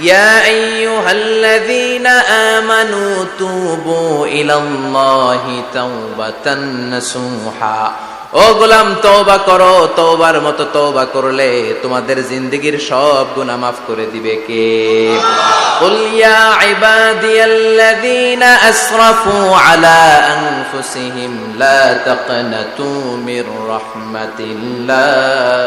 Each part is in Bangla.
ইয়া আইয়ুহাল্লাযীনা আমানু তুবু ইলাল্লাহি তাওবাতান নাসুহা ও গোলাম তওবা করো তওবার মতো তওবা করলে তোমাদের জিন্দেগীর সব গুনাহ মাফ করে দিবে কে قل يا عبادي الذين أسرفوا على أنفسهم لا تقنطوا من رحمة الله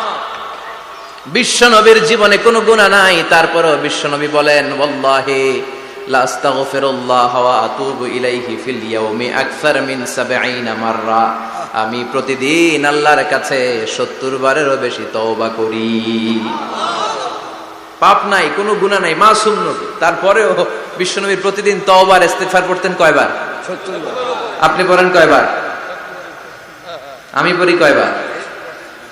বিশ্বনবীর জীবনে কোনো গুণা নাই, তারপরও বিশ্বনবী বলেন, ওয়াল্লাহি লা আস্তাগফিরুল্লাহ ওয়া আতুবু ইলাইহি ফিল ইয়াউমি আকসার 70 মাররা। আমি প্রতিদিন আল্লাহর কাছে 70 বারেরও বেশি তওবা করি। পাপ নাই, কোনো গুনাহ নাই, মাসুম নবী। তারপরেও বিশ্বনবী প্রতিদিন তওবার ইস্তিগফার পড়তেন কয়বার? আপনি পড়েন কয়বার? আমি পড়ি কয়বার?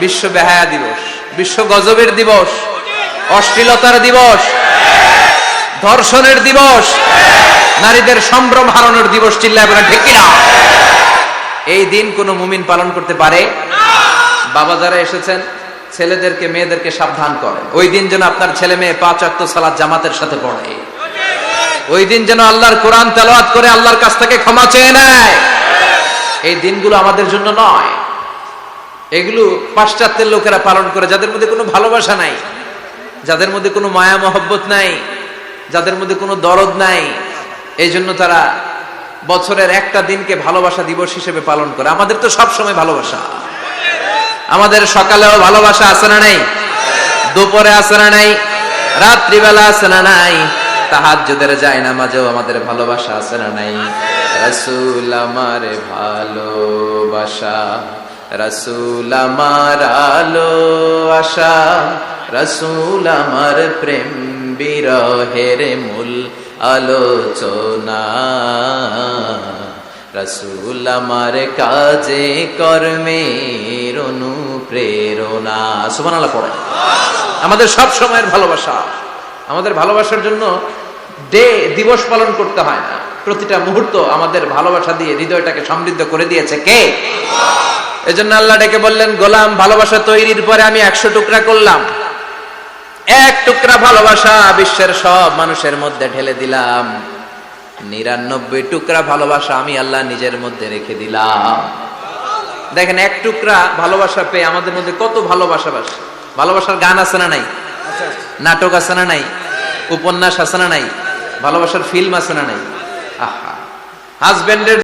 বিশ্ব বেহায়া দিবস, বিশ্ব গজবের দিবস, অশ্লীলতার দিবস, ধর্ষণের দিবস, নারীদের সম্ভ্রম হারানোর দিবস চিল্লায় বলে ঠিক কিনা? এই দিন কোন মুমিন পালন করতে পারে? বাবা যারা এসেছেন, ছেলেদেরকে, মেয়েদেরকে সাবধান করেন। ওই দিন যেন আপনার ছেলে মেয়ে পাঁচ অক্ত সালাদ জামাতের সাথে পড়ে। ওই দিন যেন আল্লাহর কোরআন তেলাওয়াত করে আল্লাহর কাছ থেকে ক্ষমা চেয়ে নেয়। এই দিনগুলো আমাদের জন্য নয়। এগুলো পাশ্চাত্যের লোকেরা পালন করে, যাদের মধ্যে কোনো ভালোবাসা নাই, যাদের মধ্যে কোনো মায়া মহব্বত নাই, যাদের মধ্যে কোনো দরদ নাই, এই জন্য তারা বছরের একটা দিনকে ভালোবাসা দিবস হিসেবে পালন করে। আমাদের তো সব সময় ভালোবাসা। আমাদের সকালেও ভালোবাসা আছে না নাই? দুপুরে আছে না নাই? রাত্রিবেলা আছে না নাই? তাহাজ্জুদের যায় না মাঝেও আমাদের ভালোবাসা আছে না নাই? রাসূল আমার ভালোবাসা। রাসূল আমার আলো, আশা। রাসূল আমার প্রেম, বিরহের মূল আলোচনা। রসুল আমার কাজে, কর্মের অনুপ্রেরণা। সুমান আল্লাহ পড়ে। আমাদের সব সময়ের ভালোবাসা। আমাদের ভালোবাসার জন্য ডে, দিবস পালন করতে হয় না। প্রতিটা মুহূর্ত আমাদের ভালোবাসা দিয়ে হৃদয়টাকে সমৃদ্ধ করে দিয়েছে কে? এজন্য আল্লাহ ডেকে বললেন, গোলাম, ভালোবাসা তৈরির পরে আমি একশো টুকরা করলাম। এক টুকরা ভালোবাসা বিশ্বের সব মানুষের মধ্যে ঢেলে দিলাম। নিরানব্বই টুকরা ভালোবাসা আমি আল্লাহ নিজের মধ্যে রেখে দিলাম। দেখেন, এক টুকরা ভালোবাসা পেয়ে আমাদের মধ্যে কত ভালোবাসা বাস ভালোবাসার গান আছে না নাই? নাটক আছে না নাই? উপন্যাস আছে না নাই? ভালোবাসার ফিল্ম আছে না নাই? আহা। হাজবেন্ডের